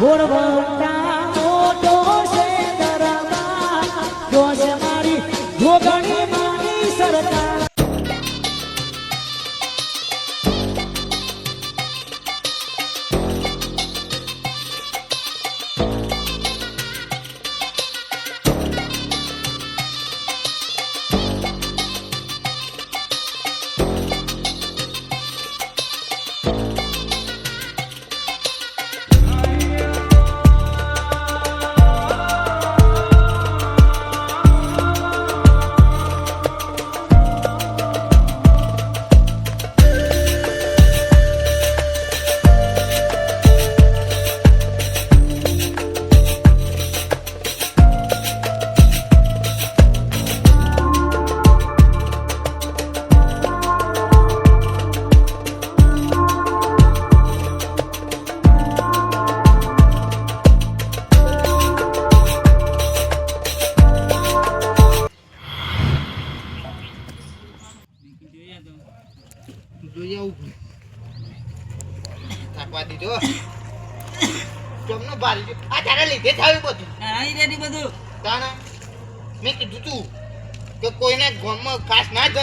What about that?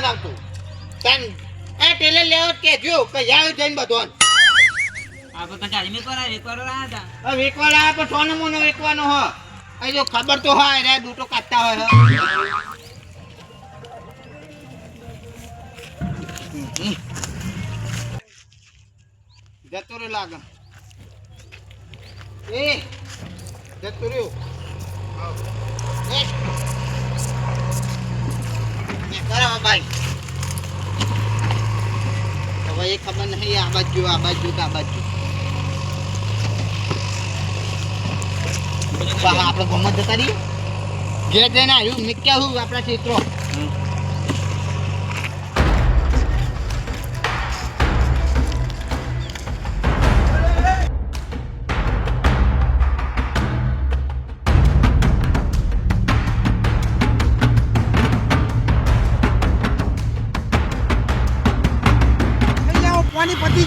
ખાસ ના જણાવતું તાન આ ટેલર લેવો જ કે યાર જઈને બધો આપણે તો ચાલી મેં કરાય રહ્યા હતા. હવે એકવાર આ પણ સોનો મોનો એકવાનો હો. અહીં જો ખબર તો હોય રે દૂટો કાઢતા હોય જતો રહ્યો લાગે એ જતો રહ્યો ભાઈ. હવે એ ખબર નહીં આ બાજુ આ બાજુ કે આ બાજુ. આપણે ગમત જતા રહીએ ઘેર જઈને આવ્યું નીકળ્યા હું આપણા ક્ષેત્રો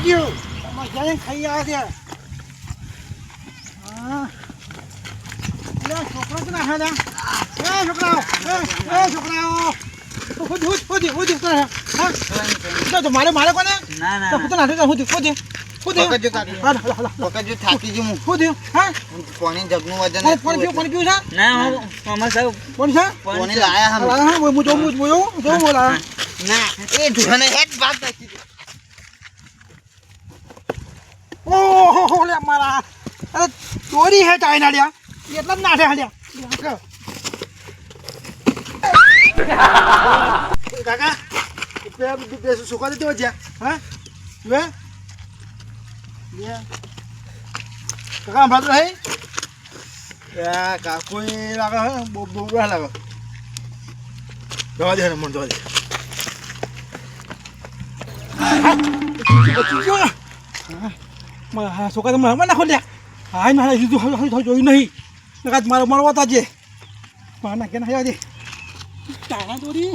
ગયું. મજા ખાઈ આવ્યા છે? હા. છોકરો તો ના એ છોકરાઓ એ એ છોકરાઓ. હું હું હું હું? હું હા મારે મારે કોને? ના ના હું તો નાઠે હું હું હું. હા હા. હા. હા? હું હું હા ના હું અમાર સૌ પાણી છે પાણી લાયા હા હમ. હા હું હું જોઉં હું જોઉં હું જોઉં હું લાયા ના એ ઢોરાને હેડ ભાગ નાખી દીધો. ઓહો, લે મારા. અરે, ચોરી હે ચાઇના લ્યા. એટલા જ નાઠે હાલ્યા કાકા સુકા દેતો જ્યાં. હા? જુએ કાકા ભાત રહે? યા કાકુ લાગે બહુ બહુ લાગે. જવા દે મને જવા દે. છોકરા તમને હમણાં નાખો લ્યા હા ના લીધું જોયું નહીં નકાત મારો મળવા તા જે માં નાખે ના દે તાણા દોરી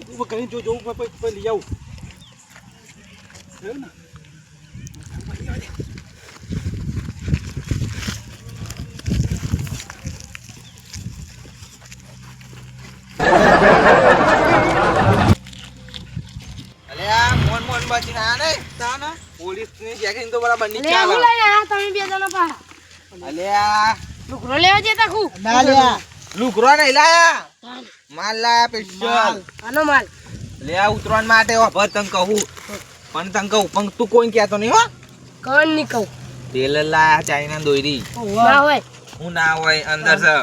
ઊભો કરીને જો જોવું પછી લઈ આવું ને અલે આ મોન મોન બચીને આયા નહીં. તાણા પોલીસની checking તો બરાબર નહીં ચાલે. હું લઈને આયા તમે બે જણા પા અલે આ લેવા જતા ખુ ના લ્યા લુગરો નહીં લાયા. માલ લાયા special. આનો માલ. લે ઉતરવાન માટે તને કહું. પણ તને કહું પણ તું કોઈ કહેતો નહીં હો. કણની કહું. તેલ લાયા ચાઇના દોરી ના હોય. હું ના હોય અંદર છે.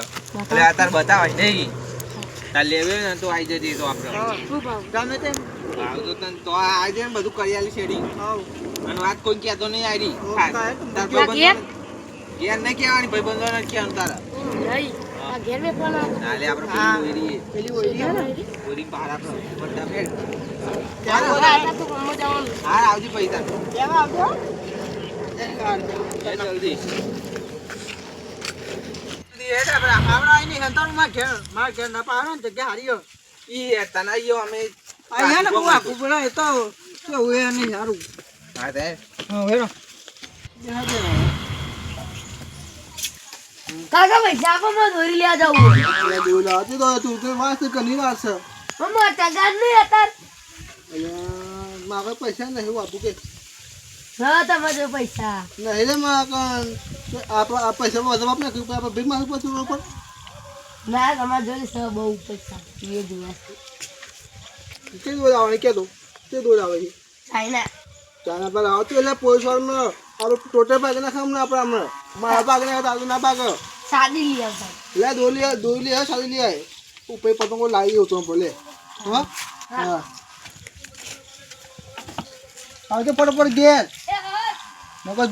એટલે આ તાર બતાવાય નહીં. તાર લેવે ને તો આવી જતી તો આપણે. ગમે તે ભાવ તો તને તો આજે ને બધું કરી આલી શેડી અને વાત કોઈ કહેતો નહીં આરી તાર કાંઈ તાર ના ઘેર? નહીં કહેવાની ભાઈબંધોને જ કહેવાનું તારા. ના બધા ના ને જગ્યા હારી. ઈ તને અમે અહીંયા ને બહુ આખું પડે એ તો કેવું એ નહીં સારું હા તે. હા હેરો કાકા પૈસા આપો મને દોરી લેવા જવું તો તું તો વાત છે ઘણી વાત છે? નહીં હતા મારે પૈસા નહીં વાપુ કે? હા તમારે પૈસા. નહીં રે કાન આ પૈસા વધુ વાપ આપણે ભીખ મારું પછી ઉપર ના તમારે જોડે બહુ પૈસા. એ કે દોર આવે કે દો. તે દોર આવે છે. ચાઇના. ચાના પર આવતું એટલે પોલીસ વાળામાં આપણે ટોટલ ભાગ ખામ ના આપણે હમણાં. મારા ભાગ ના તારું ના ભાગ. સાદી લઈ આવતા લે દોલી દોલી લે સારી લે આય. ઉપર પતંગો લાવી હોતો બોલે હા? હા. પડ પડ ફટાફટ ઘેર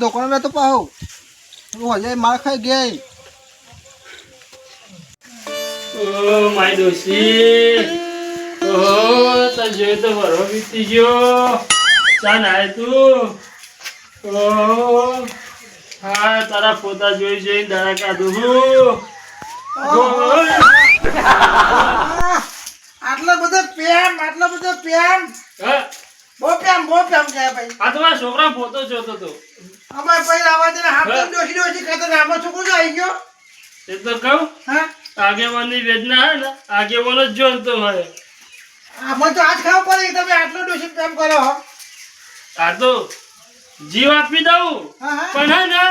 દોકાન મે તો પાહો. હજે માર ખાઈ ગયા ઓ માય દોશી. ઓ તજે તો વરો બીતી ગયો. ચા નાય તું. ઓ હા તારા પોતા જોઈ જોઈ દાડા કાઢું હું. આટલો બધો પ્રેમ આટલો બધો પ્રેમ. હા, બહુ પ્રેમ બહુ પ્રેમ છે ભાઈ. આ તો છોકરા પોતો જોતો તો અમારે ભાઈ આવા દે હાથ. દોશી ડોસી કરતો આમાં છોકરો જો આવી ગયો. એ તો કહું હા. આગેવાનની વેદના હે ને આગેવાનો જ જોતો હોય. આમાં તો આજ ખાવ પડે તમે આટલો દોશી પ્રેમ કરો હો. આ તો જીવ આપી દઉં? હા હા. પણ હે ને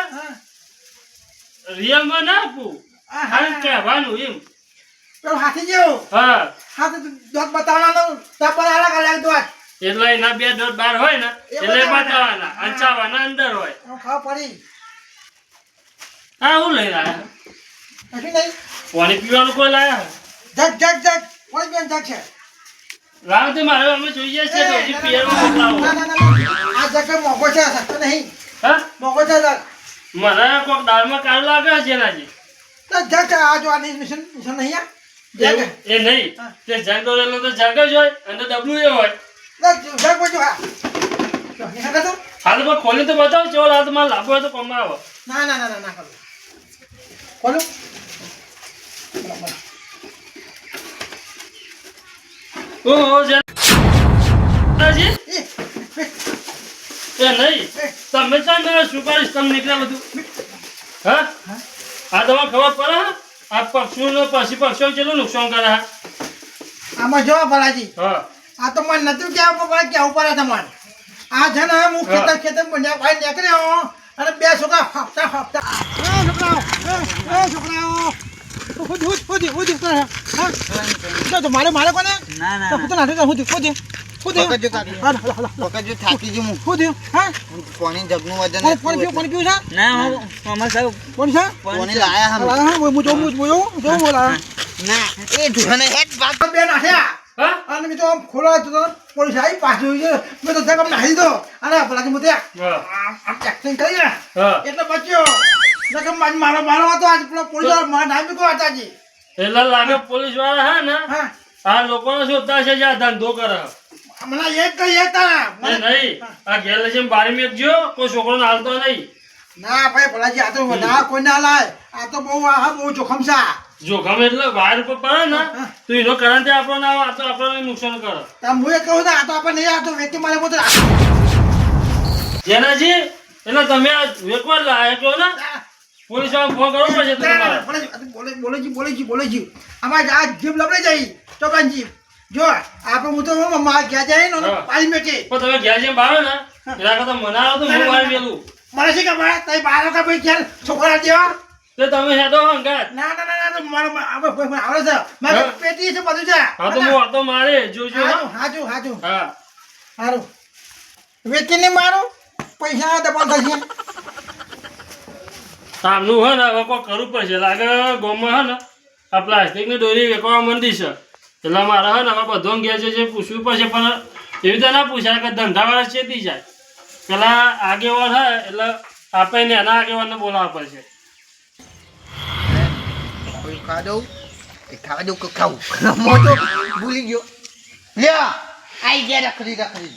રિયલમાં ના આપું. હા, હા. કહેવાનું એમ. તો હાથી જેવું. હા. હાથ દોત બતાવવાનો તાપર અલગ અલગ દોત? એટલે એના બે દોત બાર હોય ને એટલે બતાવવાના. અંચાવાના અંદર હોય. આમ પડી. હા હું લઈ આવ્યા. નથી નહીં. પાણી પીવાનું કોઈ લાયા? જગ જગ જગ. કોઈ બેન જગ છે. તે મારે અમે જોઈએ છે તો હજી પિયરમાં મોકલાવો. આ જગ મોંઘો છે સસ્તો નહીં. હા? મોકો છે જગ મને કોક દાળમાં કાળું લાગે છે તો જગ આ જો આ મિશન મિશન નહીં આ જગ એ નહીં તે જગ દોરેલો તો જગ જ હોય અને ડબલું એ હોય. જગ હા? હાલ પણ ખોલી તો બતાવો ચો તો મારે લાભો હોય તો કમાવો ના ના ના ના ના કરું ખોલું બરાબર. ઓહો જનાજી એ, એ નહીં તમે ચાલ મને શું કરીશ નીકળ્યા બધું હા? આ તમારે ખબર પડે આ પક્ષીઓને પછી પક્ષીઓ કેટલું નુકસાન કરે આમાં જો ભલાજી. હા. આ તો મને નતું કેવું પડે કેવું પડે તમારે. આ છે ને હું ખેતર ખેતર ભાઈ નીકળ્યો અને બે છોકરા ફાફતા ફાફતા છોકરાઓ છોકરાઓ ઉધી ઉધી ઉધી ઉધી હા. જો તો મારે મારે કોને? ના ના તો હું તો ઉધી ઉધી ઉધી પકડજો કાકી. હાલ હાલ પકડજો થાકી જઉં હું. ઉધી હા. કોની જગનું વજન એટલું કોણ પીવું કોણ પીવું છે? ના હું અમારે સાહેબ કોણ છે? કોની લાયા હમ. હા હા હું જોઉં હું જોઉં જોઉં બોલા ના એ ધોને હેડ ભાગ બે નાઠ્યા હા? અને મેં તો આમ ખોલા તો પોલીસ આવી પાછું છે. મેં તો અને પેલા હું. આમ એક્શન કરી ને. એટલે બચ્યો. માર મારો હતો આજ પેલો પોલીસ વાળો મારા નામ કો એટલે લાગે પોલીસવાળા હે ને આ લોકોને શોધતા છે જે આ ધંધો કરે. એક કઈ એક તારા. નહીં આ ઘેર લઈને બારી મેકજો કોઈ છોકરો હાલતો નહીં. ના ભાઈ ભલાજી આ તો વધારે કોઈ ના લાય. આ તો બહુ આ બહુ જોખમ છે. જોખમ એટલે વાયર ઉપર પડે ને તો એનો કરંટ આપણને આવે આ તો આપણને નુકસાન કરે. તાર હું એ કહું ને આ તો આપણે નહીં આ તો વ્યક્તિ મારે બધું. જેનાજી એટલે તમે આ વેકવાર લાયકો ને પોલીસવાળા ફોન કરવો પડશે બોલે બોલે જી બોલે જી બોલે જી. આમાં આ જીભ લબડે જાય ચોકન જીભ જો આપણે હું તો માં ગયા જાય ને પાડી મેકે. પણ તમે ઘેર જેમ બાળો ને એના કરતા મને આવો તો હું વાર મેલું. મને શી ખબર? તઈ બાર કા ભાઈ ક્યાં છોકરા દેવા તો તમે હેડો હંગાત. ના ના ના ના મારો આપણે કોઈ મને આવડે છે મારે પેટી છે બધું છે. હા તો હું હતો મારે જોજો. હા. હાજુ હાજુ હા. હારું. વેચીને મારું? પૈસા ડબલ થશે. સામનું હે ને હવે કોઈ કરવું પડશે. લાગે ગોમાં હે ને આ પ્લાસ્ટિકની દોરી વેકવા મંદી છે. એટલે મારે હે ને હવે બધો ગયા છે પૂછવું પડશે પણ એવી રીતે ના પૂછાય કે ધંધાવાળા ચેતી જાય. પેલા આગેવાન હે એટલે આપણે એને આગેવાનને બોલાવવા પડશે. કોઈ ખાવા દઉં? ખાવા દઉં ખાવું? ભૂલી ગયો. લ્યો! આઈ ગયા રખડી રખડી.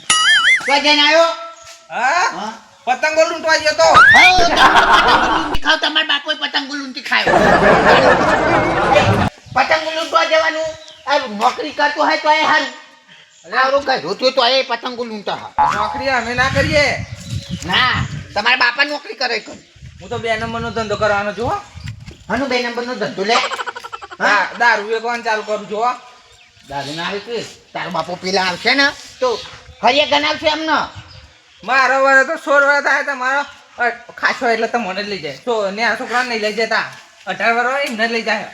કોઈ જઈને આવ્યો હા? પતંગો લૂંટવા ગયો તો. ખાવ તમારા બાપોએ પતંગો લૂંટી ખાયો પતંગો લૂંટવા જવાનું. આ નોકરી કરતો હોય તો એ હારું. આવડો ગધો થયો તો એ પતંગો લૂંટા નોકરી અમે ના કરીએ. ના તમારા બાપા નોકરી કરે કર હું તો બે નંબરનો ધંધો કરવાનો છું હો. હનુ બે નંબરનો ધંધો લે. હા દારૂ વેચવાનું ચાલુ કરું છું હો. દાદા ના આવે તારો બાપો પેલા આવશે ને તો હરિયા ગણાવશે એમને. મારો વાળો તો સોળ વર્ષ થાય તો મારો ખાસો એટલે તો મને લઈ જાય. તો ને આ છોકરા નહીં લઈ જતા. અઢાર વર્ષ હોય એમને લઈ જાય.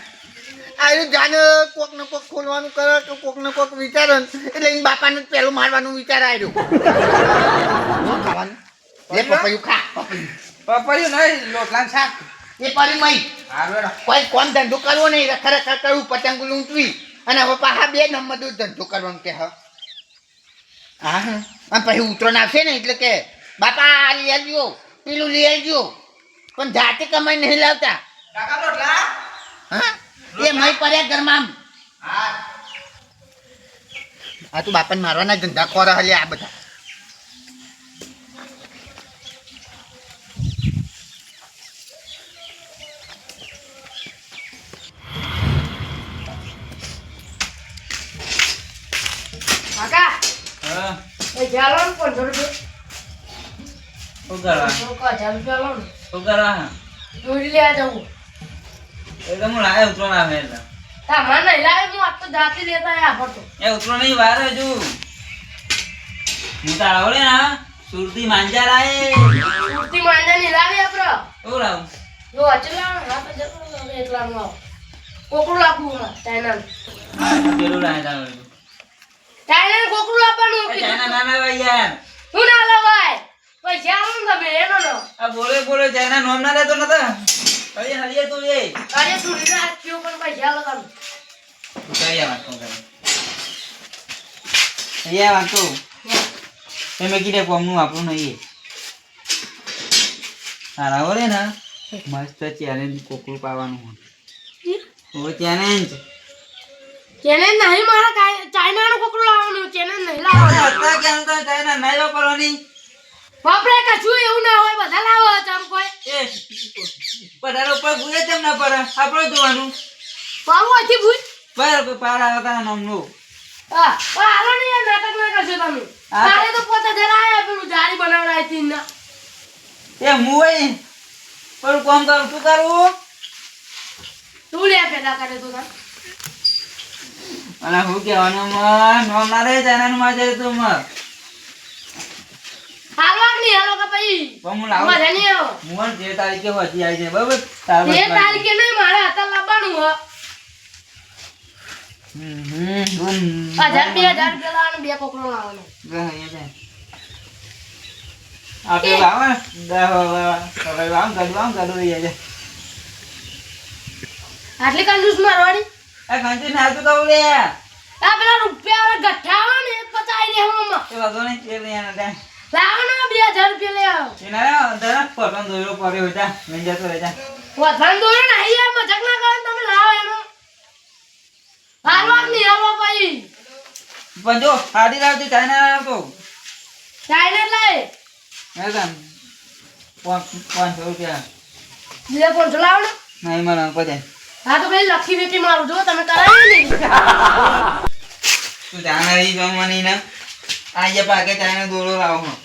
આયુ જાને કોક ને કોક ખોલવાનું કરે તો કોક ને કોક વિચારે ને એટલે એની બાપાને પેલું મારવાનું વિચાર આવ્યો ખાવાનું. લે પપૈયું ખા પપૈયું. નહીં લોટલા શાક. એ પરી મઈ કોઈ કોણ ધંધો કરવો નહીં ખરેખર કરવું પતંગ લૂંટવી. અને હવે પાછા બે નંબરનું ધંધો કરવાનું કે હા હા હા. અને પછી ઉતરણ આવશે ને એટલે કે બાપા આ લઈ આવજો પેલું લઈ આવજો. પણ જાતે કમાઈ નહીં લાવતા. હા? એ મય પડ્યા ઘરમાં આ તું બાપાને મારવાના ધંધા ખોરા હલે આ બધા કાકા હા ને પાંચસો રૂપિયા શું કરવા લોકો હજાર રૂપિયા લો ને. શું કરવા દોરી લેવા જવું એટલે હું લાવે ઉતરો ના આવે એટલે સામાન નહીં લાવે હું આજ તો જાતે લેતા આયા ફરતો. એ ઉતરો નહીં વાર હજુ. હું તારા ને સુરતી માંજા લાવે સુરતી માંજા નહીં લાવી આપડે. શું લાવું? જો અચલા હા તો જતો રહે એટલાનું આવો. કોકડું લાવવું હમણાં પેલું લાવે તારું ચાઇનાનું કોકરું આપવાનું. ચાઇના ના લાવાય યાર હું ના લવાય? પૈસા આવો તમે એનો નો. આ બોલે બોલે ચાઇના નોમ ના લેતો નતા. અરે હરિયે તું એ. અરે સુરી ના આપ્યો પણ પૈસા લગાડું. તું કઈ વાત કોણ કરે અહીંયા વાંચો તમે કીધે કોમનું આપણું નહીં તારા આવડે ને? મસ્ત ચેલેન્જ કોકરું પાવાનું હોય. ચેલેન્જ ચેને નહીં મારા ચાઇનાનું કોકડું લાવવાનું ચેને નહીં લાવવાનું. અત્યારે કેમ તો ચાઇના નહીં વાપરવાની? બાપરે કશું એવું ના હોય બધા લાવો ચમ કોઈ. એ પધારો ભૂલે તેમ ના પર આપણે જોવાનું બાબુ હતી ભૂત પર પાડા હતા નામનું. હા પણ હાલો ને યાર નાટક ના કરશો તમે. તારે તો પોતા જરા આયા પેલું જારી બનાવડાવી હતી ને. એ હોય? પણ કોમ કરું શું કરવું તું લે પેલા કરે તું તાર. અને હું કહેવાનું માં નોમ ના રહે માં જાય તું માં નહીં હાલો કે ભાઈ પણ હું લાવું. મજા નહીં આવો. તેર તારીખે હોતી આવી છે બરાબર? તારા જે તારીખે નહીં મારે હતા લાવવાનું હો. હજાર બે હજાર રૂપિયા લાવવાનું બે કોકરો લાવવાનો. ગા, એ જાય. આ પેલું આવે ને, કાઢું રહી જાય. આટલી કંજૂસ મારવાની આ કંચી નાખતું તો લે. આ પેલા રૂપિયા વાળા ગઠ્ઠા ને એ પચાવી દે હમણાં. એ વાંધો નહીં, તે લઈ આને ત્યાં. લાવવાનો બે હજાર રૂપિયા લઈ આવો. એના રે, અંદર ના પતંગ દોયડો પડ્યો ત્યાં, લઈ જતો રહે ત્યાં. વધારે દોડો ને અહીંયા મજાક ના કરો ને તમે લાવો એનો. હાલવા નહીં હાલવા પછી. પણ જો સાડી લાવતી ચાઇના લાવતો. ચાઇના લાવે. હે પાંચસો રૂપિયા. બીજા પાંચસો લાવો ને. નહીં મને પચાસ હા તો પેલી લખી વેચી મારું જો તમે કરાવી નહીં તું ચાઇના રહી જમવાની ને? આજે પાકે ચાઇના દોરો લાવો હું.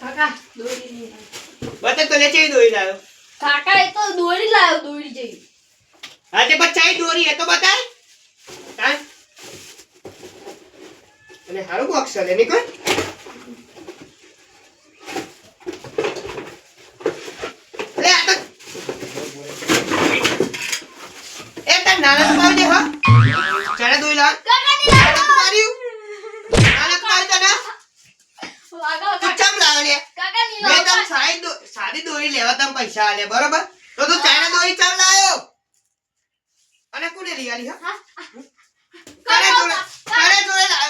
કાકા. દોરી નહીં તો લેચે દોરી લાવ્યો કાકા એ તો દોરી લાવ્યો દોરી જઈ હા તે બચ્ચાઈ દોરી એ તો બતાય. હા. અને હારું બોક્સ એની યાર ગલત માર્યું. ગલત માર્યું તને. તું ચમ લાવે લે મેં તમ સારી સારી દોરી લેવા તમ પૈસા બરોબર? તો તું ચાઇના દોરી ચમ લાવ્યો અને કોને લઈ આલી હા? કરે જોડે કરે જોડે લાવ્યો